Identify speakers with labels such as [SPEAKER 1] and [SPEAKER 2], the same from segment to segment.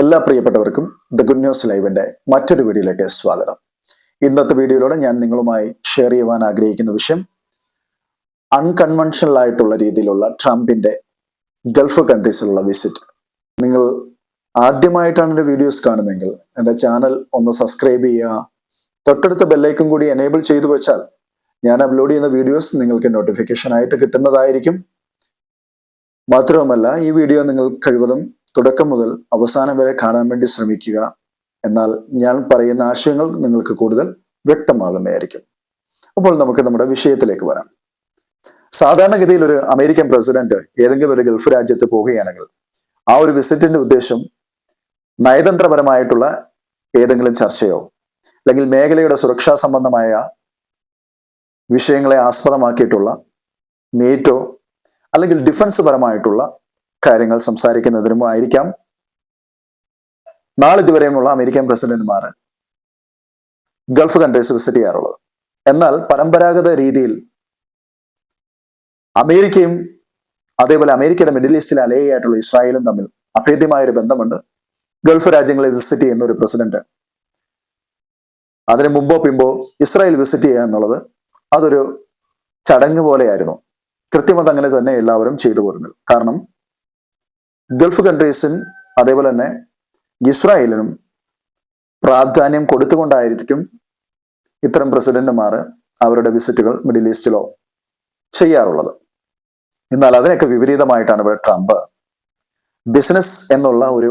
[SPEAKER 1] എല്ലാ പ്രിയപ്പെട്ടവർക്കും the good news ലൈവിന്റെ മറ്റൊരു വീഡിയോയിലേക്ക് സ്വാഗതം. ഇന്നത്തെ വീഡിയോയിലൂടെ ഞാൻ നിങ്ങളുമായി ഷെയർ ചെയ്യുവാൻ ആഗ്രഹിക്കുന്ന വിഷയം അൺകൺവെൻഷണൽ ആയിട്ടുള്ള രീതിയിലുള്ള ട്രംപിന്റെ ഗൾഫ് കൺട്രീസിലുള്ള വിസിറ്റ് നിങ്ങൾ ആദ്യമായിട്ടാണ് എന്റെ വീഡിയോസ് കാണുന്നതെങ്കിൽ എന്റെ ചാനൽ ഒന്ന് സബ്സ്ക്രൈബ് ചെയ്യുക. തൊട്ടടുത്ത ബെല്ലൈക്കും കൂടി എനേബിൾ ചെയ്തു വെച്ചാൽ ഞാൻ അപ്ലോഡ് ചെയ്യുന്ന വീഡിയോസ് നിങ്ങൾക്ക് നോട്ടിഫിക്കേഷൻ ആയിട്ട് കിട്ടുന്നതായിരിക്കും. മാത്രവുമല്ല ഈ വീഡിയോ നിങ്ങൾ കഴിവതും തുടക്കം മുതൽ അവസാനം വരെ കാണാൻ വേണ്ടി ശ്രമിക്കുക. എന്നാൽ ഞാൻ പറയുന്ന ആശയങ്ങൾ നിങ്ങൾക്ക് കൂടുതൽ വ്യക്തമാകുന്നതായിരിക്കും. അപ്പോൾ നമുക്ക് നമ്മുടെ വിഷയത്തിലേക്ക് വരാം. സാധാരണഗതിയിൽ ഒരു അമേരിക്കൻ പ്രസിഡന്റ് ഏതെങ്കിലും ഒരു ഗൾഫ് രാജ്യത്ത് പോവുകയാണെങ്കിൽ ആ ഒരു വിസിറ്റിന്റെ ഉദ്ദേശം നയതന്ത്രപരമായിട്ടുള്ള ഏതെങ്കിലും ചർച്ചയോ അല്ലെങ്കിൽ മേഖലയുടെ സുരക്ഷാ സംബന്ധമായ വിഷയങ്ങളെ ആസ്പദമാക്കിയിട്ടുള്ള മീറ്റോ അല്ലെങ്കിൽ ഡിഫൻസ് പരമായിട്ടുള്ള കാര്യങ്ങൾ സംസാരിക്കുന്നതിനും ആയിരിക്കാം. നാളിതുവരെയുമുള്ള അമേരിക്കൻ പ്രസിഡന്റുമാർ ഗൾഫ് കൺട്രീസ് വിസിറ്റ് ചെയ്യാറുള്ളത്. എന്നാൽ പരമ്പരാഗത രീതിയിൽ അമേരിക്കയും അതേപോലെ അമേരിക്കയുടെ മിഡിൽ ഈസ്റ്റിലെ അലേയായിട്ടുള്ള ഇസ്രായേലും തമ്മിൽ അഭേദ്യമായ ഒരു ബന്ധമുണ്ട്. ഗൾഫ് രാജ്യങ്ങളെ വിസിറ്റ് ചെയ്യുന്ന ഒരു പ്രസിഡന്റ് അതിനു മുമ്പോ പിമ്പോ ഇസ്രായേൽ വിസിറ്റ് ചെയ്യുക എന്നുള്ളത് അതൊരു ചടങ്ങ് പോലെയായിരുന്നു. കൃത്യമത് അങ്ങനെ തന്നെ എല്ലാവരും ചെയ്തു പോരുന്നത്. കാരണം ഗൾഫ് കൺട്രീസിൽ അതേപോലെ തന്നെ ഇസ്രായേലിനും പ്രാധാന്യം കൊടുത്തുകൊണ്ടായിരിക്കും ഇത്തരം പ്രസിഡന്റുമാർ അവരുടെ വിസിറ്റുകൾ മിഡിൽ ഈസ്റ്റിലോ ചെയ്യാറുള്ളത്. എന്നാൽ അതിനൊക്കെ വിപരീതമായിട്ടാണ് ഇവിടെ ട്രംപ് ബിസിനസ് എന്നുള്ള ഒരു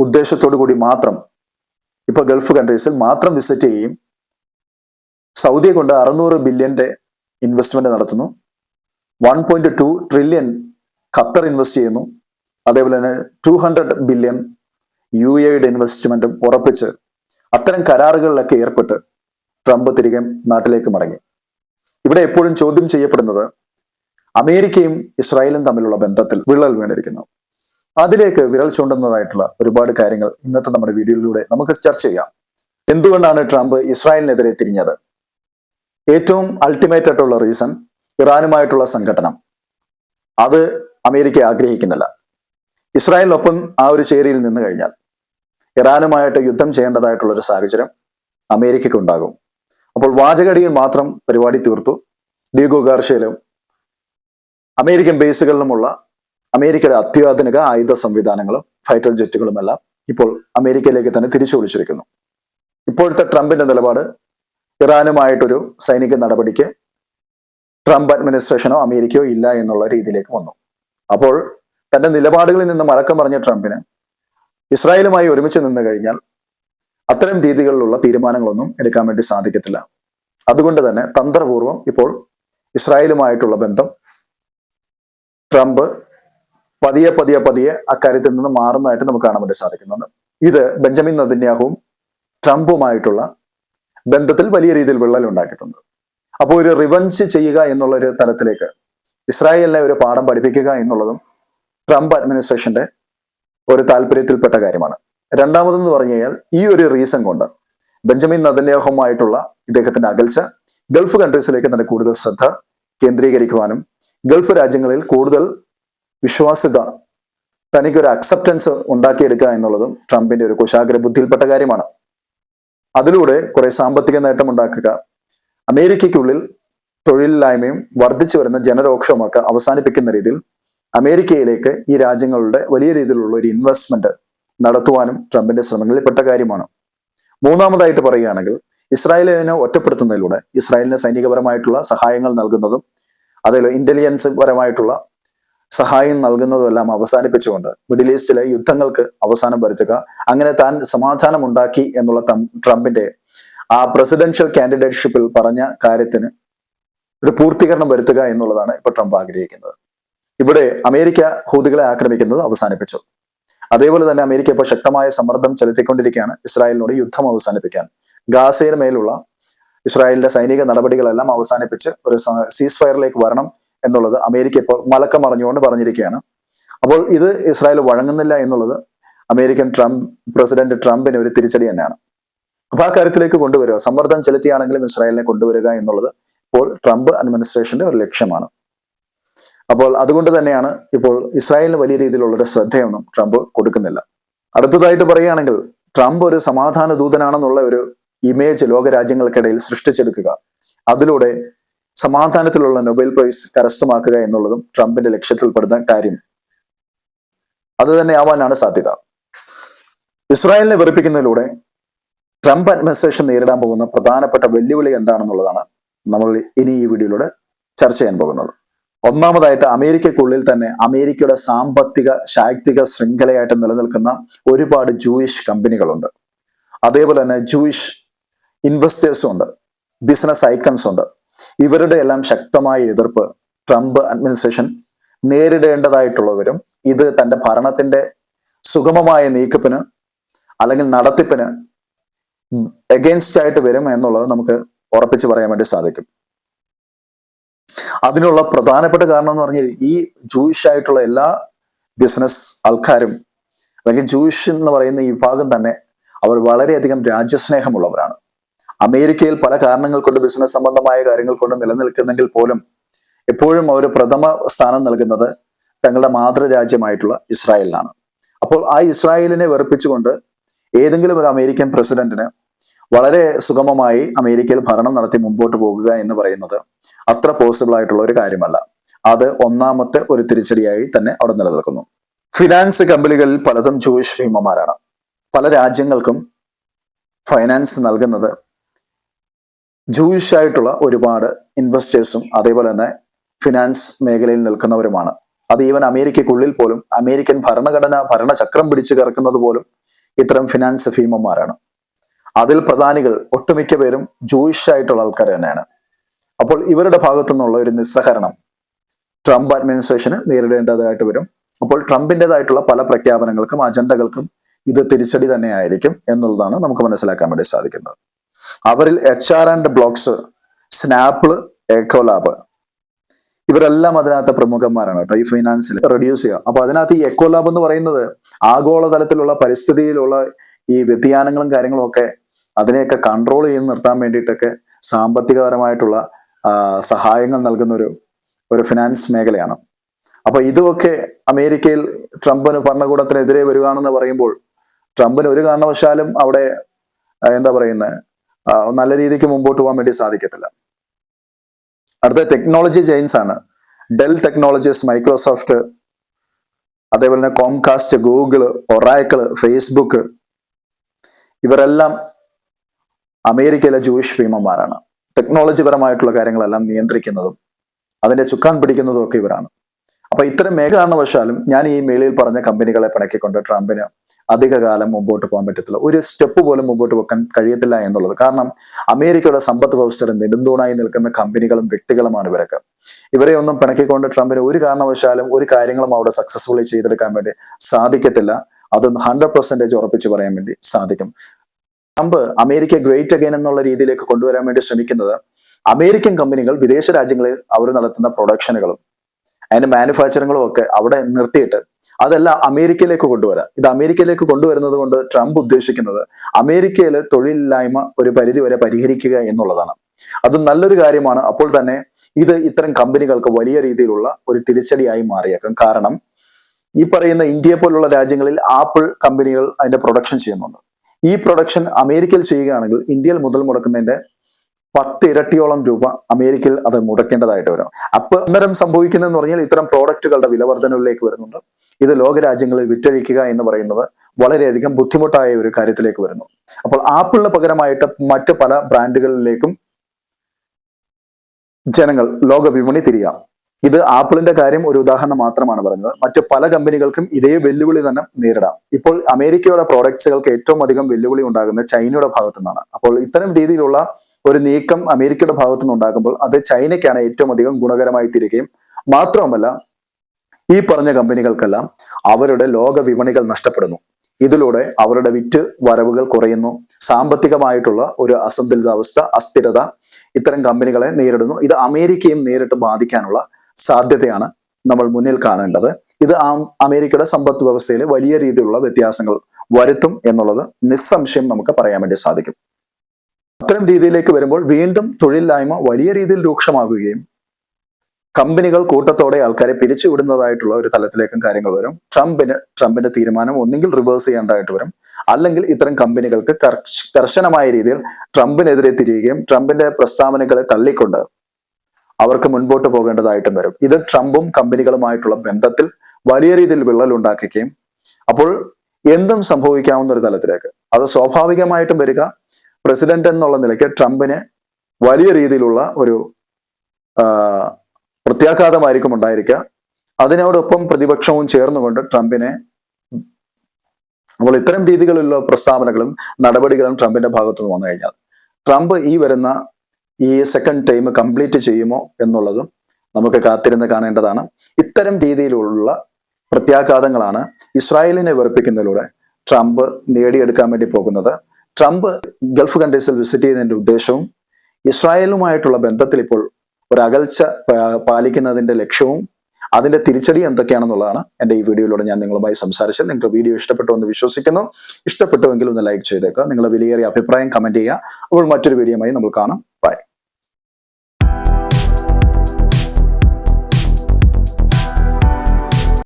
[SPEAKER 1] ഉദ്ദേശത്തോടു കൂടി മാത്രം ഇപ്പൊ ഗൾഫ് കൺട്രീസിൽ മാത്രം വിസിറ്റ് ചെയ്യുകയും സൗദിയെ കൊണ്ട് അറുന്നൂറ് ബില്യന്റെ ഇൻവെസ്റ്റ്മെന്റ് നടത്തുന്നു. One point two trillion Qatar invest ചെയ്യുന്നു. അതേപോലെ തന്നെ ടു ഹൺഡ്രഡ് ബില്യൺ യു എയുടെ ഇൻവെസ്റ്റ്മെന്റും ഉറപ്പിച്ച് അത്തരം കരാറുകളിലൊക്കെ ഏർപ്പെട്ട് ട്രംപ് തിരികെ നാട്ടിലേക്ക് മടങ്ങി. ഇവിടെ എപ്പോഴും ചോദ്യം ചെയ്യപ്പെടുന്നത് അമേരിക്കയും ഇസ്രായേലും തമ്മിലുള്ള ബന്ധത്തിൽ വിള്ളൽ വീണിരിക്കുന്നു. അതിലേക്ക് വിരൽ ചൂണ്ടുന്നതായിട്ടുള്ള ഒരുപാട് കാര്യങ്ങൾ ഇന്നത്തെ നമ്മുടെ വീഡിയോയിലൂടെ നമുക്ക് ചർച്ച ചെയ്യാം. എന്തുകൊണ്ടാണ് ട്രംപ് ഇസ്രായേലിനെതിരെ തിരിഞ്ഞത്? ഏറ്റവും അൾട്ടിമേറ്റ് ആയിട്ടുള്ള റീസൺ ഇറാനുമായിട്ടുള്ള സംഘടന. അത് അമേരിക്ക ആഗ്രഹിക്കുന്നില്ല. ഇസ്രായേലിനൊപ്പം ആ ഒരു ചേരിയിൽ നിന്ന് കഴിഞ്ഞാൽ ഇറാനുമായിട്ട് യുദ്ധം ചെയ്യേണ്ടതായിട്ടുള്ള ഒരു സാഹചര്യം അമേരിക്കയ്ക്ക് ഉണ്ടാകും അപ്പോൾ വാചകടിയിൽ മാത്രം പരിപാടി തീർത്തു. ഡീഗോ ഗാർഷ്യയിലും അമേരിക്കൻ ബേസുകളിലുമുള്ള അമേരിക്കയുടെ അത്യാധുനിക ആയുധ സംവിധാനങ്ങളും ഫൈറ്റർ ജെറ്റുകളുമെല്ലാം ഇപ്പോൾ അമേരിക്കയിലേക്ക് തന്നെ തിരിച്ചു വിളിച്ചിരിക്കുന്നു. ഇപ്പോഴത്തെ ട്രംപിന്റെ നിലപാട് ഇറാനുമായിട്ടൊരു സൈനിക നടപടിക്ക് ട്രംപ് അഡ്മിനിസ്ട്രേഷനോ അമേരിക്കയോ ഇല്ല എന്നുള്ള രീതിയിലേക്ക് വന്നു. അപ്പോൾ തന്റെ നിലപാടുകളിൽ നിന്ന് മലക്കം പറഞ്ഞ ട്രംപിന് ഇസ്രായേലുമായി ഒരുമിച്ച് നിന്ന് കഴിഞ്ഞാൽ അത്തരം രീതികളിലുള്ള തീരുമാനങ്ങളൊന്നും എടുക്കാൻ വേണ്ടി സാധിക്കത്തില്ല. അതുകൊണ്ട് തന്നെ തന്ത്രപൂർവം ഇപ്പോൾ ഇസ്രായേലുമായിട്ടുള്ള ബന്ധം ട്രംപ് പതിയെ പതിയെ പതിയെ അക്കാര്യത്തിൽ നിന്ന് മാറുന്നതായിട്ട് നമുക്ക് കാണാൻ വേണ്ടി സാധിക്കുന്നുണ്ട്. ഇത് ബെഞ്ചമിൻ നദിന്യാഹുവും ട്രംപുമായിട്ടുള്ള ബന്ധത്തിൽ വലിയ രീതിയിൽ വിള്ളൽ ഉണ്ടാക്കിയിട്ടുണ്ട്. അപ്പോൾ ഒരു റിവഞ്ച് ചെയ്യുക എന്നുള്ള ഒരു തലത്തിലേക്ക് ഇസ്രായേലിനെ ഒരു പാഠം പഠിപ്പിക്കുക എന്നുള്ളതും ട്രംപ് അഡ്മിനിസ്ട്രേഷന്റെ ഒരു താല്പര്യത്തിൽപ്പെട്ട കാര്യമാണ്. രണ്ടാമതെന്ന് പറഞ്ഞു കഴിഞ്ഞാൽ ഈ ഒരു റീസൺ കൊണ്ട് ബെഞ്ചമിൻ നദന്യാഹുമായിട്ടുള്ള ഇദ്ദേഹത്തിന്റെ അകൽച്ച ഗൾഫ് കൺട്രീസിലേക്ക് തന്നെ കൂടുതൽ ശ്രദ്ധ കേന്ദ്രീകരിക്കുവാനും ഗൾഫ് രാജ്യങ്ങളിൽ കൂടുതൽ വിശ്വാസ്യത തനിക്കൊരു അക്സെപ്റ്റൻസ് ഉണ്ടാക്കിയെടുക്കുക എന്നുള്ളതും ട്രംപിന്റെ ഒരു കുശാഗ്ര ബുദ്ധിയിൽപ്പെട്ട കാര്യമാണ്. അതിലൂടെ കുറെ സാമ്പത്തിക നേട്ടം ഉണ്ടാക്കുക അമേരിക്കയ്ക്കുള്ളിൽ തൊഴിലില്ലായ്മയും വർദ്ധിച്ചു വരുന്ന ജനരോക്ഷവുമൊക്കെ അവസാനിപ്പിക്കുന്ന രീതിയിൽ അമേരിക്കയിലേക്ക് ഈ രാജ്യങ്ങളുടെ വലിയ രീതിയിലുള്ള ഒരു ഇൻവെസ്റ്റ്മെന്റ് നടത്തുവാനും ട്രംപിന്റെ ശ്രമങ്ങളിൽപ്പെട്ട കാര്യമാണ്. മൂന്നാമതായിട്ട് പറയുകയാണെങ്കിൽ ഇസ്രായേലിനെ ഒറ്റപ്പെടുത്തുന്നതിലൂടെ ഇസ്രായേലിന് സൈനികപരമായിട്ടുള്ള സഹായങ്ങൾ നൽകുന്നതും അതേ ഇന്റലിജൻസ് പരമായിട്ടുള്ള സഹായം നൽകുന്നതുമെല്ലാം അവസാനിപ്പിച്ചുകൊണ്ട് മിഡിൽ ഈസ്റ്റിലെ യുദ്ധങ്ങൾക്ക് അവസാനം വരുത്തുക അങ്ങനെ താൻ സമാധാനം ഉണ്ടാക്കി എന്നുള്ള ട്രംപിന്റെ ആ പ്രസിഡൻഷ്യൽ കാൻഡിഡേറ്റ്ഷിപ്പിൽ പറഞ്ഞ കാര്യത്തിന് ഒരു പൂർത്തീകരണം വരുത്തുക എന്നുള്ളതാണ് ഇപ്പൊ ട്രംപ് ആഗ്രഹിക്കുന്നത്. ഇവിടെ അമേരിക്ക ഹൂതികളെ ആക്രമിക്കുന്നത് അവസാനിപ്പിച്ചു. അതേപോലെ തന്നെ അമേരിക്ക ഇപ്പോൾ ശക്തമായ സമ്മർദ്ദം ചെലുത്തിക്കൊണ്ടിരിക്കുകയാണ്. ഇസ്രായേലിനോട് യുദ്ധം അവസാനിപ്പിക്കാൻ. ഗാസയുടെ മേലുള്ള ഇസ്രായേലിന്റെ സൈനിക നടപടികളെല്ലാം അവസാനിപ്പിച്ച് ഒരു സീസ് ഫയറിലേക്ക് വരണം എന്നുള്ളത് അമേരിക്ക ഇപ്പോൾ മലക്കം മറിഞ്ഞുകൊണ്ട് പറഞ്ഞിരിക്കുകയാണ്. അപ്പോൾ ഇത് ഇസ്രായേൽ വഴങ്ങുന്നില്ല എന്നുള്ളത് അമേരിക്കൻ ട്രംപ് പ്രസിഡന്റ് ട്രംപിന് ഒരു തിരിച്ചടി തന്നെയാണ്. അപ്പൊ ആ കാര്യത്തിലേക്ക് കൊണ്ടുവരിക സമ്മർദ്ദം ചെലുത്തിയാണെങ്കിലും ഇസ്രായേലിനെ കൊണ്ടുവരിക എന്നുള്ളത് ഇപ്പോൾ ട്രംപ് അഡ്മിനിസ്ട്രേഷന്റെ ഒരു ലക്ഷ്യമാണ്. അപ്പോൾ അതുകൊണ്ട് തന്നെയാണ് ഇപ്പോൾ ഇസ്രായേലിന് വലിയ രീതിയിലുള്ള ഒരു ശ്രദ്ധയൊന്നും ട്രംപ് കൊടുക്കുന്നില്ല. അടുത്തതായിട്ട് പറയുകയാണെങ്കിൽ ട്രംപ് ഒരു സമാധാന ദൂതനാണെന്നുള്ള ഒരു ഇമേജ് ലോകരാജ്യങ്ങൾക്കിടയിൽ സൃഷ്ടിച്ചെടുക്കുക. അതിലൂടെ സമാധാനത്തിലുള്ള നൊബേൽ പ്രൈസ് കരസ്ഥമാക്കുക എന്നുള്ളതും ട്രംപിന്റെ ലക്ഷ്യത്തിൽപ്പെടുന്ന കാര്യം. അത് തന്നെ ആവാനാണ് സാധ്യത. ഇസ്രായേലിനെ വെറുപ്പിക്കുന്നതിലൂടെ ട്രംപ് അഡ്മിനിസ്ട്രേഷൻ നേരിടാൻ പോകുന്ന പ്രധാനപ്പെട്ട വെല്ലുവിളി എന്താണെന്നുള്ളതാണ് നമ്മൾ ഇനി ഈ വീഡിയോയിലൂടെ ചർച്ച ചെയ്യാൻ പോകുന്നത്. ഒന്നാമതായിട്ട് അമേരിക്കക്കുള്ളിൽ തന്നെ അമേരിക്കയുടെ സാമ്പത്തിക ശാക്തിക ശൃംഖലയായിട്ട് നിലനിൽക്കുന്ന ഒരുപാട് ജൂയിഷ് കമ്പനികളുണ്ട്. അതേപോലെ തന്നെ ജൂയിഷ് ഇൻവെസ്റ്റേഴ്സും ഉണ്ട് ബിസിനസ് ഐക്കൺസ് ഉണ്ട്. ഇവരുടെ എല്ലാം ശക്തമായ എതിർപ്പ് ട്രംപ് അഡ്മിനിസ്ട്രേഷൻ നേരിടേണ്ടതായിട്ടുള്ളവരും ഇത് തന്റെ ഭരണത്തിന്റെ സുഗമമായ നീക്കപ്പിന് അല്ലെങ്കിൽ നടത്തിപ്പിന് എഗെയിൻസ്റ്റ് ആയിട്ട് വരും എന്നുള്ളത് നമുക്ക് ഉറപ്പിച്ച് പറയാൻ വേണ്ടി സാധിക്കും. അതിനുള്ള പ്രധാനപ്പെട്ട കാരണം എന്ന് പറഞ്ഞാൽ ഈ ജൂയിഷ് ആയിട്ടുള്ള എല്ലാ ബിസിനസ് ആൾക്കാരും അല്ലെങ്കിൽ ജൂയിഷ് എന്ന് പറയുന്ന ഈ വിഭാഗം തന്നെ അവർ വളരെയധികം രാജ്യസ്നേഹമുള്ളവരാണ്. അമേരിക്കയിൽ പല കാരണങ്ങൾ കൊണ്ട് ബിസിനസ് സംബന്ധമായ കാര്യങ്ങൾ കൊണ്ട് നിലനിൽക്കുന്നെങ്കിൽ പോലും എപ്പോഴും അവർ പ്രഥമ സ്ഥാനം നൽകുന്നത് തങ്ങളുടെ മാതൃരാജ്യമായിട്ടുള്ള ഇസ്രായേലിനാണ്. അപ്പോൾ ആ ഇസ്രായേലിനെ വെറുപ്പിച്ചുകൊണ്ട് ഏതെങ്കിലും ഒരു അമേരിക്കൻ പ്രസിഡന്റിന് വളരെ സുഗമമായി അമേരിക്കയിൽ ഭരണം നടത്തി മുമ്പോട്ട് പോകുക എന്ന് പറയുന്നത് അത്ര പോസിബിൾ ആയിട്ടുള്ള ഒരു കാര്യമല്ല. അത് ഒന്നാമത്തെ ഒരു തിരിച്ചടിയായി തന്നെ അവിടെ നിലനിൽക്കുന്നു. ഫിനാൻസ് കമ്പനികളിൽ പലതും ജൂയിഷ് ഭീമന്മാരാണ്. പല രാജ്യങ്ങൾക്കും ഫൈനാൻസ് നൽകുന്നത് ജൂയിഷ് ആയിട്ടുള്ള ഒരുപാട് ഇൻവെസ്റ്റേഴ്സും അതേപോലെ തന്നെ ഫിനാൻസ് മേഖലയിൽ നിൽക്കുന്നവരുമാണ്. അത് ഈവൻ അമേരിക്കക്കുള്ളിൽ പോലും അമേരിക്കൻ ഭരണഘടന ഭരണചക്രം പിടിച്ചു കറക്കുന്നത് പോലും ഇത്തരം ഫിനാൻസ് ഭീമന്മാരാണ്. അതിൽ പ്രധാനികൾ ഒട്ടുമിക്ക പേരും ജൂയിഷ് ആയിട്ടുള്ള ആൾക്കാർ തന്നെയാണ്. അപ്പോൾ ഇവരുടെ ഭാഗത്തു നിന്നുള്ള ഒരു നിസ്സഹരണം ട്രംപ് അഡ്മിനിസ്ട്രേഷന് നേരിടേണ്ടതായിട്ട് വരും. അപ്പോൾ ട്രംപിന്റെതായിട്ടുള്ള പല പ്രഖ്യാപനങ്ങൾക്കും അജണ്ടകൾക്കും ഇത് തിരിച്ചടി തന്നെയായിരിക്കും എന്നുള്ളതാണ് നമുക്ക് മനസ്സിലാക്കാൻ വേണ്ടി സാധിക്കുന്നത്. അവരിൽ H R and blocks Snapple Ecolab ഇവരെല്ലാം അതിനകത്ത് പ്രമുഖന്മാരാണ് കേട്ടോ. ഈ ഫൈനാൻസിൽ റെഡ്യൂസ് ചെയ്യുക. അപ്പൊ അതിനകത്ത് ഈ എക്കോലാബ് എന്ന് പറയുന്നത് ആഗോളതലത്തിലുള്ള പരിസ്ഥിതിയിലുള്ള ഈ വ്യതിയാനങ്ങളും കാര്യങ്ങളും ഒക്കെ അതിനെയൊക്കെ കൺട്രോൾ ചെയ്ത് നിർത്താൻ വേണ്ടിയിട്ടൊക്കെ സാമ്പത്തികപരമായിട്ടുള്ള സഹായങ്ങൾ നൽകുന്ന ഒരു ഒരു ഫിനാൻസ് മേഖലയാണ്. അപ്പൊ ഇതുമൊക്കെ അമേരിക്കയിൽ ട്രംപിന് ഭരണകൂടത്തിനെതിരെ വരികയാണെന്ന് പറയുമ്പോൾ ട്രംപിന് ഒരു കാരണവശാലും അവിടെ എന്താ പറയുന്നത് നല്ല രീതിക്ക് മുമ്പോട്ട് പോകാൻ വേണ്ടി സാധിക്കത്തില്ല. അടുത്ത ടെക്നോളജി ചെയിൻസ് ആണ്. ഡെൽ ടെക്നോളജീസ് മൈക്രോസോഫ്റ്റ് അതേപോലെ തന്നെ കോംകാസ്റ്റ് ഗൂഗിൾ ഒറാക്കിൾ ഫേസ്ബുക്ക് ഇവരെല്ലാം അമേരിക്കയിലെ ജൂയിഷ് ഭീമന്മാരാണ്. ടെക്നോളജി പരമായിട്ടുള്ള കാര്യങ്ങളെല്ലാം നിയന്ത്രിക്കുന്നതും അതിന്റെ ചുക്കാൻ പിടിക്കുന്നതും ഒക്കെ ഇവരാണ്. അപ്പൊ ഇത്തരം മേഘാരണവശാലും ഞാൻ ഈ മേളിൽ പറഞ്ഞ കമ്പനികളെ പിണക്കിക്കൊണ്ട് ട്രംപിന് അധികകാലം മുമ്പോട്ട് പോകാൻ പറ്റത്തില്ല. ഒരു സ്റ്റെപ്പ് പോലും മുമ്പോട്ട് വെക്കാൻ കഴിയത്തില്ല എന്നുള്ളത്. കാരണം അമേരിക്കയുടെ സമ്പദ് വ്യവസ്ഥയുടെ നെടുന്തൂണായി നിൽക്കുന്ന കമ്പനികളും വ്യക്തികളുമാണ് ഇവരൊക്കെ. ഇവരെ ഒന്നും പിണക്കിക്കൊണ്ട് ട്രംപിന് ഒരു കാരണവശാലും ഒരു കാര്യങ്ങളും അവിടെ സക്സസ്ഫുള്ളി ചെയ്തെടുക്കാൻ വേണ്ടി സാധിക്കത്തില്ല. അതൊന്ന് ഹൺഡ്രഡ് പെർസെന്റേജ് ഉറപ്പിച്ച് പറയാൻ വേണ്ടി സാധിക്കും. ട്രംപ് അമേരിക്ക ഗ്രേറ്റ് അഗൈൻ എന്നുള്ള രീതിയിലേക്ക് കൊണ്ടുവരാൻ വേണ്ടി ശ്രമിക്കുന്നത് അമേരിക്കൻ കമ്പനികൾ വിദേശ രാജ്യങ്ങളിൽ അവർ നടത്തുന്ന പ്രൊഡക്ഷനുകളും അതിന്റെ മാനുഫാക്ചറിങ്ങളും ഒക്കെ അവിടെ നിർത്തിയിട്ട് അതെല്ലാം അമേരിക്കയിലേക്ക് കൊണ്ടുവരാം. ഇത് അമേരിക്കയിലേക്ക് കൊണ്ടുവരുന്നത് കൊണ്ട് ട്രംപ് ഉദ്ദേശിക്കുന്നത് അമേരിക്കയിലെ തൊഴിലില്ലായ്മ ഒരു പരിധി വരെ പരിഹരിക്കുക എന്നുള്ളതാണ്. അത് നല്ലൊരു കാര്യമാണ്. അപ്പോൾ തന്നെ ഇത് ഇത്തരം കമ്പനികൾക്ക് വലിയ രീതിയിലുള്ള ഒരു തിരിച്ചടിയായി മാറിയേക്കാം. കാരണം ഈ പറയുന്ന ഇന്ത്യയെ പോലുള്ള രാജ്യങ്ങളിൽ ആപ്പിൾ കമ്പനികൾ അതിന്റെ പ്രൊഡക്ഷൻ ചെയ്യുന്നുണ്ട്. ഈ പ്രൊഡക്ഷൻ അമേരിക്കയിൽ ചെയ്യുകയാണെങ്കിൽ ഇന്ത്യയിൽ മുതൽ മുടക്കുന്നതിന്റെ പത്ത് ഇരട്ടിയോളം രൂപ അമേരിക്കയിൽ അത് മുടക്കേണ്ടതായിട്ട് വരും. അപ്പൊ അന്നേരം സംഭവിക്കുന്നതെന്ന് പറഞ്ഞാൽ ഇത്തരം പ്രോഡക്റ്റുകളുടെ വിലവർധനവിലേക്ക് വരുന്നുണ്ട്. ഇത് ലോകരാജ്യങ്ങളിൽ വിറ്റഴിക്കുക എന്ന് പറയുന്നത് വളരെയധികം ബുദ്ധിമുട്ടായ ഒരു കാര്യത്തിലേക്ക് വരുന്നു. അപ്പോൾ ആപ്പിളിന് പകരമായിട്ട് മറ്റ് പല ബ്രാൻഡുകളിലേക്കും ജനങ്ങൾ ലോക വിപണി തിരിയാം. ഇത് ആപ്പിളിന്റെ കാര്യം ഒരു ഉദാഹരണം മാത്രമാണ് പറഞ്ഞത്. മറ്റ് പല കമ്പനികൾക്കും ഇതേ വെല്ലുവിളി തന്നെ നേരിടാം. ഇപ്പോൾ അമേരിക്കയുടെ പ്രോഡക്ട്സുകൾക്ക് ഏറ്റവും അധികം വെല്ലുവിളി ഉണ്ടാകുന്നത് ചൈനയുടെ ഭാഗത്തു നിന്നാണ്. അപ്പോൾ ഇത്തരം രീതിയിലുള്ള ഒരു നീക്കം അമേരിക്കയുടെ ഭാഗത്തു നിന്ന് ഉണ്ടാകുമ്പോൾ അത് ചൈനയ്ക്കാണ് ഏറ്റവും അധികം ഗുണകരമായി തീരുകയും മാത്രവുമല്ല ഈ പറഞ്ഞ കമ്പനികൾക്കെല്ലാം അവരുടെ ലോക വിപണികൾ നഷ്ടപ്പെടുന്നു. ഇതിലൂടെ അവരുടെ വിറ്റ് വരവുകൾ കുറയുന്നു. സാമ്പത്തികമായിട്ടുള്ള ഒരു അസന്തുലിതാവസ്ഥ അസ്ഥിരത ഇത്തരം കമ്പനികളെ നേരിടുന്നു. ഇത് അമേരിക്കയും നേരിട്ട് ബാധിക്കാനുള്ള സാധ്യതയാണ് നമ്മൾ മുന്നിൽ കാണേണ്ടത്. ഇത് അമേരിക്കയുടെ സമ്പദ് വ്യവസ്ഥയിൽ വലിയ രീതിയിലുള്ള വ്യത്യാസങ്ങൾ വരുത്തും എന്നുള്ളത് നിസ്സംശയം നമുക്ക് പറയാൻ വേണ്ടി സാധിക്കും. അത്തരം രീതിയിലേക്ക് വരുമ്പോൾ വീണ്ടും തൊഴിലില്ലായ്മ വലിയ രീതിയിൽ രൂക്ഷമാകുകയും കമ്പനികൾ കൂട്ടത്തോടെ ആൾക്കാരെ പിരിച്ചുവിടുന്നതായിട്ടുള്ള ഒരു തലത്തിലേക്കും കാര്യങ്ങൾ വരും. ട്രംപിന് ട്രംപിന്റെ തീരുമാനം ഒന്നെങ്കിൽ റിവേഴ്സ് ചെയ്യേണ്ടതായിട്ട് വരും. അല്ലെങ്കിൽ ഇത്തരം കമ്പനികൾക്ക് കർശ- കർശനമായ രീതിയിൽ ട്രംപിനെതിരെ തിരിയുകയും ട്രംപിന്റെ പ്രസ്താവനകളെ തള്ളിക്കൊണ്ട് അവർക്ക് മുൻപോട്ട് പോകേണ്ടതായിട്ടും വരും. ഇത് ട്രംപും കമ്പനികളുമായിട്ടുള്ള ബന്ധത്തിൽ വലിയ രീതിയിൽ വിള്ളൽ ഉണ്ടാക്കുകയും അപ്പോൾ എന്തും സംഭവിക്കാവുന്ന ഒരു തലത്തിലേക്ക്. അത് സ്വാഭാവികമായിട്ടും വരിക. പ്രസിഡന്റ് എന്നുള്ള നിലയ്ക്ക് ട്രംപിന് വലിയ രീതിയിലുള്ള ഒരു പ്രത്യാഘാതമായിരിക്കും ഉണ്ടായിരിക്കുക. അതിനോടൊപ്പം പ്രതിപക്ഷവും ചേർന്നുകൊണ്ട് ട്രംപിനെ അപ്പോൾ ഇത്തരം രീതികളിലുള്ള പ്രസ്താവനകളും നടപടികളും ട്രംപിന്റെ ഭാഗത്തുനിന്ന് വന്നു കഴിഞ്ഞാൽ ട്രംപ് ഈ വരുന്ന ഈ സെക്കൻഡ് ടൈം കംപ്ലീറ്റ് ചെയ്യുമോ എന്നുള്ളതും നമുക്ക് കാത്തിരുന്ന് കാണേണ്ടതാണ്. ഇത്തരം രീതിയിലുള്ള പ്രത്യാഘാതങ്ങളാണ് ഇസ്രായേലിനെ വെറുപ്പിക്കുന്നതിലൂടെ ട്രംപ് നേടിയെടുക്കാൻ വേണ്ടി പോകുന്നത്. ട്രംപ് ഗൾഫ് കൺട്രീസിൽ വിസിറ്റ് ചെയ്യുന്നതിന്റെ ഉദ്ദേശവും ഇസ്രായേലുമായിട്ടുള്ള ബന്ധത്തിൽ ഇപ്പോൾ ഒരു അകൽച്ച പാ- പാലിക്കുന്നതിന്റെ ലക്ഷ്യവും അതിന്റെ തിരിച്ചടി എന്തൊക്കെയാണെന്നുള്ളതാണ് എന്റെ ഈ വീഡിയോയിലൂടെ ഞാൻ നിങ്ങളുമായി സംസാരിച്ചത്. നിങ്ങൾക്ക് വീഡിയോ ഇഷ്ടപ്പെട്ടു എന്ന് വിശ്വസിക്കുന്നു. ഇഷ്ടപ്പെട്ടുവെങ്കിൽ ഒന്ന് ലൈക്ക് ചെയ്തേക്കുക. നിങ്ങളുടെ വിലയേറിയ അഭിപ്രായം കമന്റ് ചെയ്യുക. അപ്പോൾ മറ്റൊരു വീഡിയോയുമായി നമ്മൾ കാണാം.